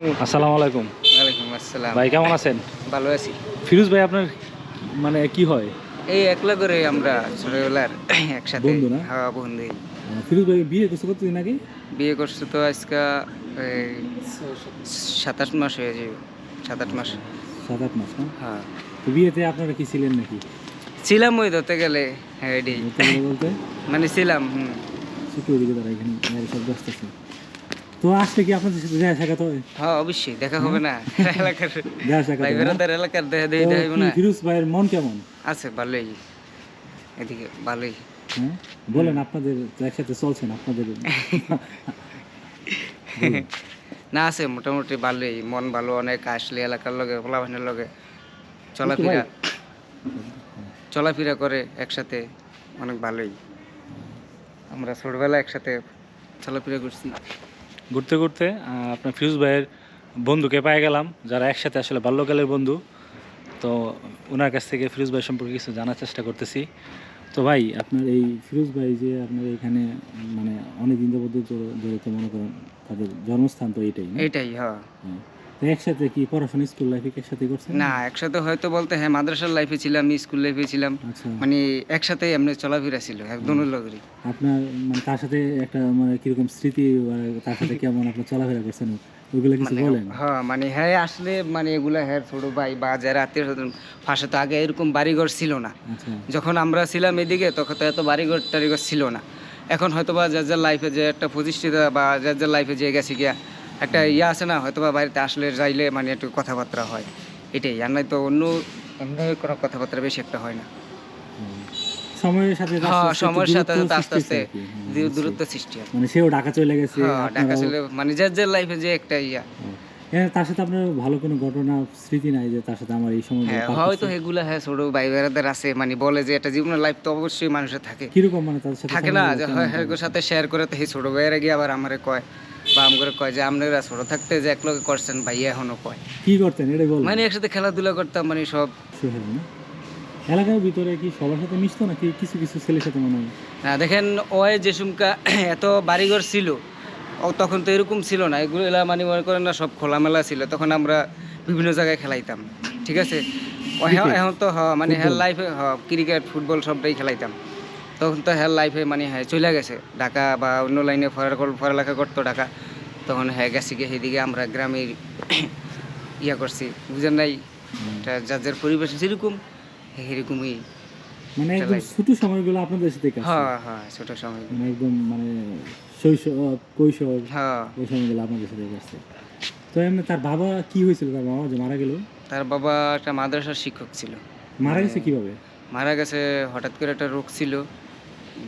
আসসালামু আলাইকুম। ওয়ালাইকুম আসসালাম। ভাই কেমন আছেন? ভালো আছি। ফিরোজ ভাই আপনার মানে কি হয়? এই একলা করে আমরা ছোটবেলার একসাথে বন্ধু না? হ্যাঁ বন্ধু। ফিরোজ ভাই বিয়ে করছে কতদিন আগে? বিয়ে করছে তো আজকে এই সাতাশ মাস হয়ে যাবে। সাত আট মাস। সাত আট মাস না? হ্যাঁ। তো বিয়েতে আপনারা কি ছিলেন নাকি? ছিলাম ওই ধরতে গেলে হ্যাঁ মানে ছিলাম হুম। ওইদিকে তারা এখানে সব ব্যস্ত তো আসলে কি আপনাদের সাথে দেখা সাক্ষাৎ হয় হ্যাঁ অবশ্যই দেখা হবে না। এলাকার দেখা সাক্ষাৎ ভাই? এলাকার দেখা দেখাইব না। ফিরোজ ভাইয়ের মন কেমন? আছে ভালোই। এদিকে ভালোই। বলেন আপনাদের একসাথে চলছেন আপনাদের না আছে মোটামুটি ভালোই। মন ভালো অনেক আসলে এলাকার লগে ফলাফানের লগে। চলাফেরা চলাফেরা করে একসাথে অনেক ভালোই। আমরা ছোটবেলা একসাথে চলাফেরা করছি। ঘুরতে ঘুরতে আপনার ফিরোজ ভাইয়ের বন্ধুকে পেয়ে গেলাম যারা একসাথে আসলে বাল্যকালের বন্ধু। তো ওনার কাছ থেকে ফিরোজ ভাই সম্পর্কে কিছু জানার চেষ্টা করতেছি। তো ভাই আপনার এই ফিরোজ ভাই যে আপনার এখানে মানে অনেক দিন যাবত ধরে- তো মনে করেন তাদের জন্মস্থান তো এইটাই এটাই এইটাই হ্যাঁ। হ্যাঁ। তো একসাথে কি পড়াশোনা স্কুল লাইফে একসাথে করছেন? না একসাথে হয়তো বলতে হ্যাঁ মাদ্রাসার লাইফে ছিলাম স্কুল লাইফে ছিলাম। আচ্ছা। মানে একসাথে এমনি চলাফেরা ছিল একদম লগরি আপনার মানে তার সাথে একটা মানে কীরকম স্মৃতি তার সাথে কেমন আপনার চলাফেরা করছেন? ওইগুলো কিছু মানে বলেন। হ্যাঁ মানে হ্যাঁ আসলে মানে এগুলা হ্যাঁ ছোট ভাই বা যারা আত্মীয় স্বজন ফাঁসে তো আগে এরকম বাড়িঘর ছিল না। আচ্ছা। যখন আমরা ছিলাম এদিকে তখন তো এত বাড়িঘর টাড়িঘর ছিল না। এখন হয়তো বা যার যার লাইফে যে একটা প্রতিষ্ঠিত বা যার যার লাইফে যে গেছে গিয়া একটা ইয়ে আছে না হয়তো বা বাড়িতে আসলে যাইলে মানে একটু কথাবার্তা হয়। এটাই আর নাই তো অন্য এমনি কোনো কথাবার্তা বেশি একটা হয় না। সময়ের সাথে হ্যাঁ সময়ের সাথে সাথে আস্তে আস্তে হয়েছে আর কি। হুম, দূর- বুঝছি। দূরত্ব সৃষ্টি হয়। মানে সেও ঢাকা চলে গেছে হ্যাঁ ঢাকা আপনারাও- মানে যার যার লাইফে যে একটা ইয়া। হ্যাঁ, তার সাথে আপনার ভালো কোনো ঘটনা স্মৃতি নাই যে তার সাথে আমার এই সময় হ্যাঁ হয়তো এগুলা হ্যাঁ ছোট ভাই বেড়াদের আছে মানে বলে যে জীবনের লাইফ তো অবশ্যই মানুষের থাকে। কীরকম মানে সাথে থাকে না যে হয় হ্যাঁ সাথে শেয়ার করে তো সেই ছোট ভাইয়েরা গিয়ে আবার আমারে কয়। বা আমগরে কয় যে আপনারা ছোট থাকতে যে এক লগে করছেন ভাই এখনও কয়। কি করতেন? এটা বল মানে একসাথে খেলাধুলা করতাম মানে সব। এলাকার ভিতরে কি সবার সাথে মিশতো নাকি কিছু কিছু ছেলের সাথে মনে হয়? না দেখেন ওই যে সুমকা এত বাড়িঘর ছিল ও তখন তো এরকম ছিল না। এগুলো এলা মানে মনে করেন না সব খোলামেলা ছিল। তখন আমরা বিভিন্ন জায়গায় খেলাইতাম ঠিক আছে? এখন তো হ মানে Football? লাইফে হ ক্রিকেট ফুটবল সবটাই খেলাইতাম। তখন তো হ্যাঁ লাইফে মানে হ্যাঁ চলে গেছে। ঢাকা বা অন্য লাইনে পড়ালেখা করতো ঢাকা। তখন হ্যাঁ গেছি গিয়ে সেদিকে আমরা গ্রামের ইয়া করছি বুঝেন নাই? যার যার পরিবেশ যেরকম সেরকমই মানে একদম ছোট সময়গুলো আপনাদের সাথে হ্যাঁ হ্যাঁ ছোট সময়। মানে একদম মানে শৈশব কৈশোর হ্যাঁ। ওই সময়গুলো আপনাদের সাথে কাটছে। তো এমনি তার বাবা কি হয়েছিল? তার বাবা যে মারা গেল? তার বাবা একটা মাদ্রাসার শিক্ষক ছিল। মারা গেছে কীভাবে? মারা গেছে হঠাৎ করে একটা রোগ ছিল।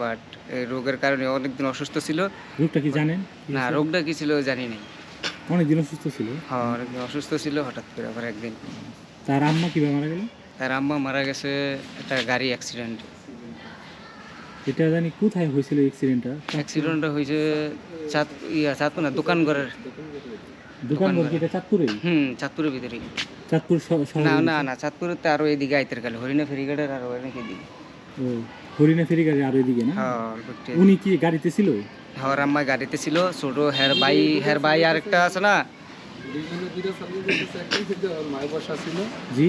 বাট এই রোগের কারণে অনেকদিন অসুস্থ ছিল। রোগটা কি জানেন? না রোগটা কি ছিল জানি নাই অনেকদিন অসুস্থ ছিল? হ্যাঁ অনেকদিন অসুস্থ ছিল হঠাৎ করে আবার একদিন। তার আম্মা কীভাবে মারা গেল? তার আম্মা মারা গেছে একটা গাড়ি অ্যাক্সিডেন্ট এটা জানি কোথায় হয়েছিল অ্যাক্সিডেন্টটা অ্যাক্সিডেন্টটা হয়েছে চাঁদ ইয়া চাঁদপুর না দোকান ঘরের। দোকান ঘর কি এটা চাঁদপুরে? হুম চাঁদপুরের ভিতরে চাঁদপুর না না না চাঁদপুরের তো আরও এদিকে আইতের গেল হরিণা ফেরিঘাটের আরও এদিকে। ও, হরিণা ফেরি গাড়ি আর ওইদিকে না? হ্যাঁ উনি কি গাড়িতে ছিল? হওয়ার আম্মা গাড়িতে ছিল ছোট হের ভাই হের ভাই আর একটা আছে না? মায়ের বসা ছিল জি।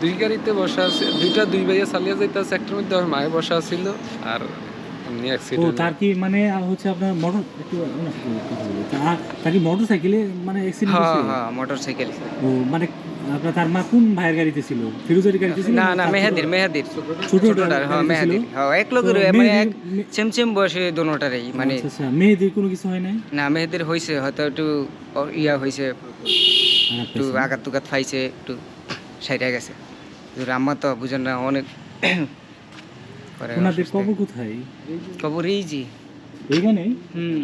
দুই গাড়িতে বসা আছে দুইটা দুই ভাইয়া চালিয়ে যাইতেছে একটার মধ্যে আমার মায়ের বসা ছিল আর এমনি ও অ্যাক্সিডেন্ট তার কি মানে হচ্ছে আপনার মোটর একটু তার কি মানে অ্যাক্সিডেন্ট হ্যাঁ হ্যাঁ মানে আপনার তার মা কোন ভাইয়ের গাড়িতে ছিল? ফিরোজের গাড়িতে ছিল না না মেহাদির মেহাদির। ছোট ছোটটার হ্যাঁ মেহাদির। হ্যাঁ এক লোকের মানে এক মেহেদির- মে- সেম সেম বয়সে দোনোটারই মানে আচ্ছা, আচ্ছা মেহেদির কোনো কিছু হয় নাই? না মেহেদির হয়েছে হয়তো একটু ইয়া হয়েছে আঘাত একটু পাইছে। আঘাত তুঘাত পাইছে একটু সাইডে গেছে। আম্মা তো বুঝেন না অনেক ওনাদের কবর কোথায়? কবর এই জি এইখানে হুম।